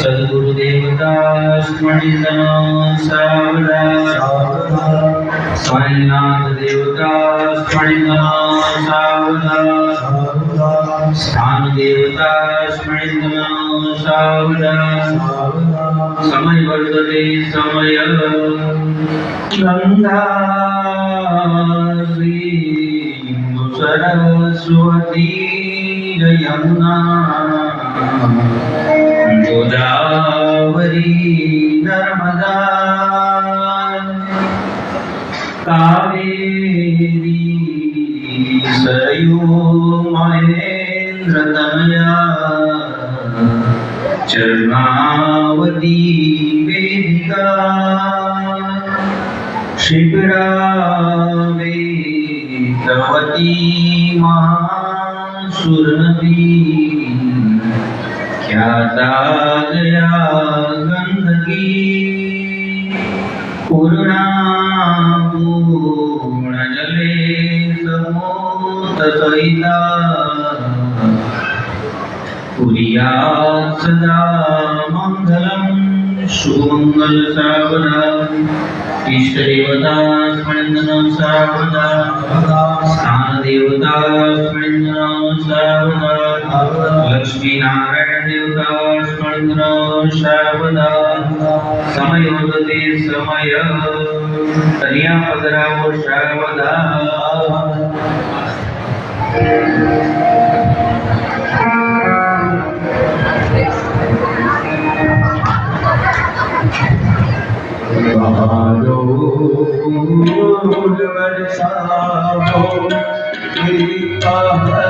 सद्गुरुदेवता स्मरिन्दनं सावदा स्वामीनाथ देवता स्मरिन्दनं सावदा स्थान देवता समय वर्तते समय गंगा सिंधु सरस्वती यमुना सरयू महेंद्र तनया चरणावती वेदिका शिबिरावेतवती महासुरनदी ख्याता गया गंधकी पूर्णा पूर्णजले समोतसहिता कुर्यात् सदा मङ्गलं सुमङ्गल सावदा इष्टदेवता स्मरन्दनं सावदा स्थानदेवता सावदा देवता स्मरन्दनं समय होते समय। कन्या पदराव सावदा फूल बरसाओ कृपा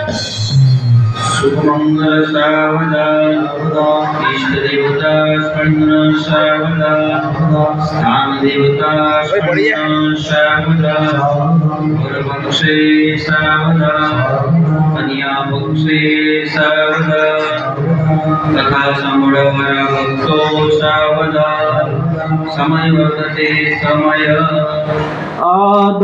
शुभमंगल सावदा इष्टदेवता स्मरण सावदा स्थान देवता स्मरण सावदा गुरुवंशे सावदा कन्या वंशे सावदा तथा संवडवरा भक्तो सावदा समय वर्तते समय